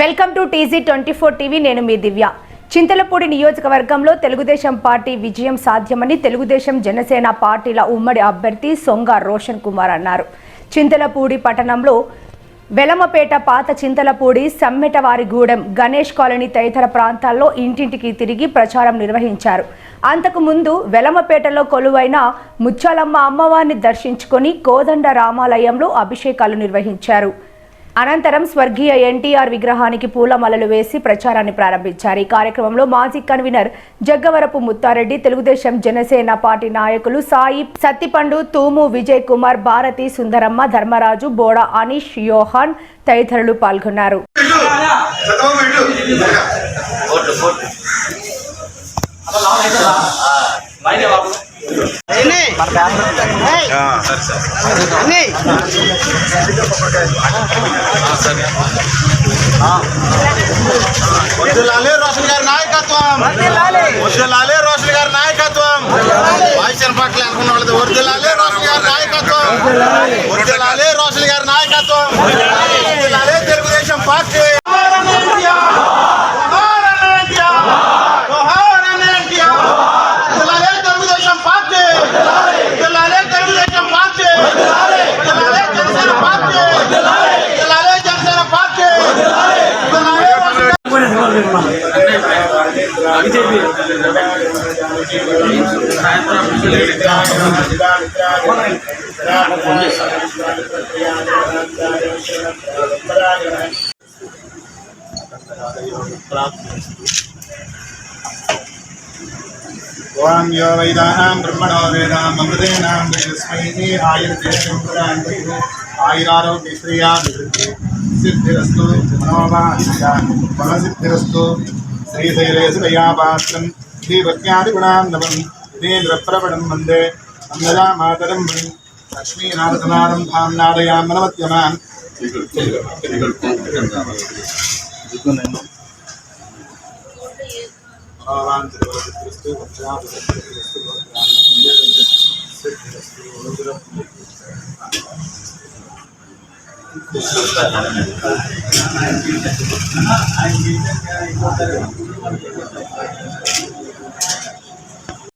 Welcome to TG twenty four TV నేను మీ దివ్య. చింతలపూడి నియోజకవర్గంలో తెలుగుదేశం పార్టీ విజయం సాధ్యమని తెలుగుదేశం జనసేన పార్టీల ఉమ్మడి అభ్యర్థి సొంగ రోషన్ కుమార్ అన్నారు. చింతలపూడి పట్టణంలో వెలమపేట పాత చింతలపూడి సమ్మెటవారిగూడెం గణేష్ కాలనీ తదితర ప్రాంతాల్లో ఇంటింటికి తిరిగి ప్రచారం నిర్వహించారు. అంతకుముందు వెలమపేటలో కొలువైన ముచ్చాలమ్మ అమ్మవారిని దర్శించుకొని కోదండ రామాలయంలో అభిషేకాలు నిర్వహించారు. అనంతరం స్వర్గీయ ఎన్టీఆర్ విగ్రహానికి పూలమాలలు వేసి ప్రచారాన్ని ప్రారంభించారు. ఈ కార్యక్రమంలో మాజీ కన్వీనర్ జగ్గవరపు ముత్తారెడ్డి తెలుగుదేశం జనసేన పార్టీ నాయకులు సాయి సత్తిపండు తూము విజయ్ కుమార్ భారతి సుందరమ్మ ధర్మరాజు బోడ అనీష్ యోహాన్ తదితరులు పాల్గొన్నారు. వర్ధిల్లాలి రోషన్ గారి నాయకత్వం. వర్ధిల్లాలి రోషన్ గారి నాయకత్వం. వాయిసిన పట్ల అనుకున్న వాళ్ళది. వర్ధిల్లాలి రోషన్ గారి నాయకత్వం. ओम यो वेदानां ब्रह्मणो वेदामृतेनां वेदस्मै आयुर्ते आयुरारोग्य सिद्धिस्तु सिद्धिरस्तु। मनोभाषया ஸ்ரீசைலேசுமயாபாத்திரம் ஸ்ரீபத்யாதிகுணாந்தவம் இதேந்திரப்பிரபணம் வந்தே. அன்னதா மாதரம் லக்ஷ்மீநாதசமாரம் தாம் நாதயாம் மனவத்யமாம் பகவான் திருவரத்து చూసిన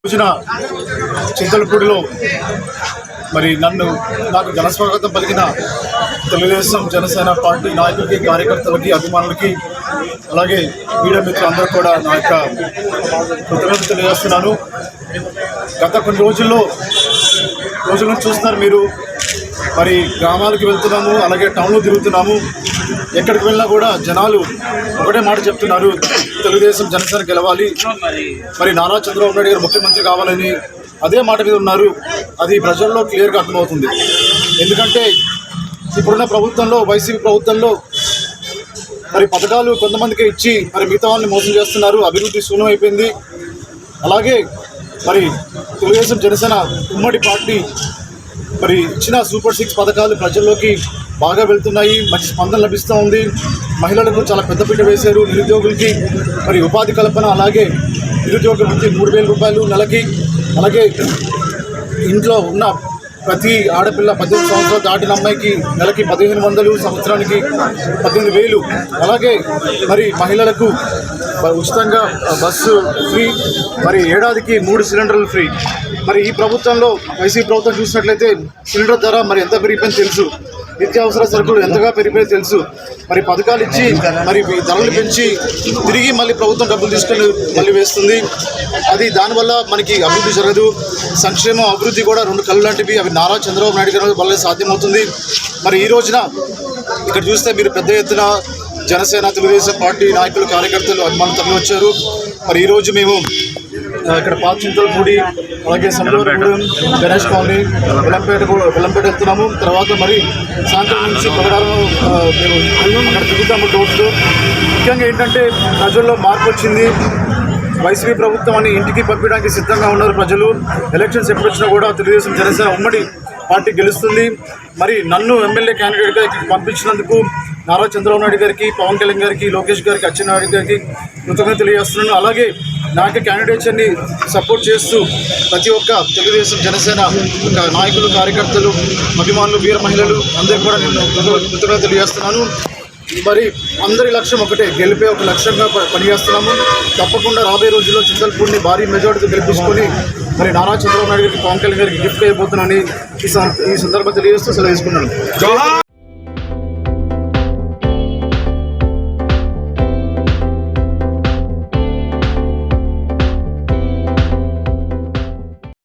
రోజున చింతలపూడిలో మరి నన్ను నాకు ఘనస్వాగతం పలికిన తెలుగుదేశం జనసేన పార్టీ నాయకులకి కార్యకర్తలకి అభిమానులకి అలాగే మీడియా మిత్రులందరూ కూడా నా యొక్క కృతజ్ఞత తెలియజేస్తున్నాను. గత కొన్ని రోజుల్లో రోజులను చూస్తున్నారు మీరు. మరి గ్రామాలకు వెళ్తున్నాము అలాగే టౌన్లో తిరుగుతున్నాము. ఎక్కడికి వెళ్ళినా కూడా జనాలు ఒకటే మాట చెప్తున్నారు తెలుగుదేశం జనసేన గెలవాలి. మరి నారా చంద్రబాబు నాయుడు గారు ముఖ్యమంత్రి కావాలని అదే మాట మీద ఉన్నారు. అది ప్రజల్లో క్లియర్గా అర్థమవుతుంది. ఎందుకంటే ఇప్పుడున్న ప్రభుత్వంలో వైసీపీ ప్రభుత్వంలో మరి పథకాలు కొంతమందికి ఇచ్చి మరి మిగతా వాళ్ళని మోసం చేస్తున్నారు. అభివృద్ధి శూన్యం అయిపోయింది. అలాగే మరి తెలుగుదేశం జనసేన ఉమ్మడి పార్టీ మరి ఇచ్చిన సూపర్ సిక్స్ పథకాలు ప్రజల్లోకి బాగా వెళ్తున్నాయి. మంచి స్పందన లభిస్తూ ఉంది. మహిళలకు చాలా పెద్దపీట వేశారు నిరుద్యోగులకి. మరి ఉపాధి కల్పన అలాగే నిరుద్యోగ వృత్తి మూడు వేల రూపాయలు నెలకి. అలాగే ఇంట్లో ఉన్న ప్రతి ఆడపిల్ల పద్దెనిమిది సంవత్సరాలు దాటిన అమ్మాయికి నెలకి పదిహేను వందలు సంవత్సరానికి పద్దెనిమిది వేలు. అలాగే మరి మహిళలకు ఉచితంగా బస్సు ఫ్రీ మరి ఏడాదికి మూడు సిలిండర్లు ఫ్రీ. మరి ఈ ప్రభుత్వంలో వైసీపీ ప్రభుత్వం చూసినట్లయితే సిలిండర్ ధర మరి ఎంత పెరిగిపోయింది తెలుసు. నిత్యావసర సరుకులు ఎంతగా పెరిగిపోయి తెలుసు. మరి పథకాలు ఇచ్చి మరి ధరలు పెంచి తిరిగి మళ్ళీ ప్రభుత్వం డబ్బులు తీసుకొని మళ్ళీ వేస్తుంది. అది దానివల్ల మనకి అభివృద్ధి జరగదు. సంక్షేమం అభివృద్ధి కూడా రెండు కళ్ళు లాంటివి. అవి నారా చంద్రబాబు నాయుడు గారి వల్లే సాధ్యమవుతుంది. మరి ఈ రోజున ఇక్కడ చూస్తే మీరు పెద్ద ఎత్తున జనసేన తెలుగుదేశం పార్టీ నాయకులు కార్యకర్తలు అభిమానులు తరలి వచ్చారు మరి ఈరోజు మేము ఇక్కడ పాచింతలపూడి అలాగే సంబరగూడెం గణేష్ కాలనీ వెలంపేట కూడా వెల్లంపేట వెళ్తున్నాము. తర్వాత మరి సాయంత్రం నుంచి ప్రకారం మేము అక్కడ తిరుగుతాము డోర్ ముఖ్యంగా ఏంటంటే ప్రజల్లో మార్పు వచ్చింది. వైసీపీ ప్రభుత్వం అని ఇంటికి పంపించడానికి సిద్ధంగా ఉన్నారు ప్రజలు. ఎలక్షన్స్ ఎప్పుడు వచ్చినా కూడా తెలుగుదేశం జనసేన ఉమ్మడి పార్టీ గెలుస్తుంది. మరి నన్ను ఎమ్మెల్యే క్యాండిడేట్గా ఇక్కడికి పంపించినందుకు నారా చంద్రబాబు నాయుడు గారికి పవన్ కళ్యాణ్ గారికి లోకేష్ గారికి అచ్చెన్నాయుడు గారికి కృతజ్ఞత తెలియజేస్తున్నాను. అలాగే నాకు క్యాండిడేట్స్ని సపోర్ట్ చేస్తూ ప్రతి ఒక్క తెలుగుదేశం జనసేన నాయకులు కార్యకర్తలు అభిమానులు వీర మహిళలు అందరికీ కూడా నేను కృతజ్ఞత తెలియజేస్తున్నాను. మరి అందరి లక్ష్యం ఒకటే గెలిపే ఒక లక్ష్యంగా ప- పనిచేస్తున్నాము. తప్పకుండా రాబోయే రోజుల్లో చింతలపూడిని భారీ మెజార్టీతో గెలిపించుకొని మరి నారా చంద్రబాబు నాయుడు గారికి పవన్ కళ్యాణ్ గారికి గిఫ్ట్ అయిపోతున్నానని ఈ సం- ఈ సందర్భంగా తెలియజేస్తూ సెలవు తీసుకున్నాను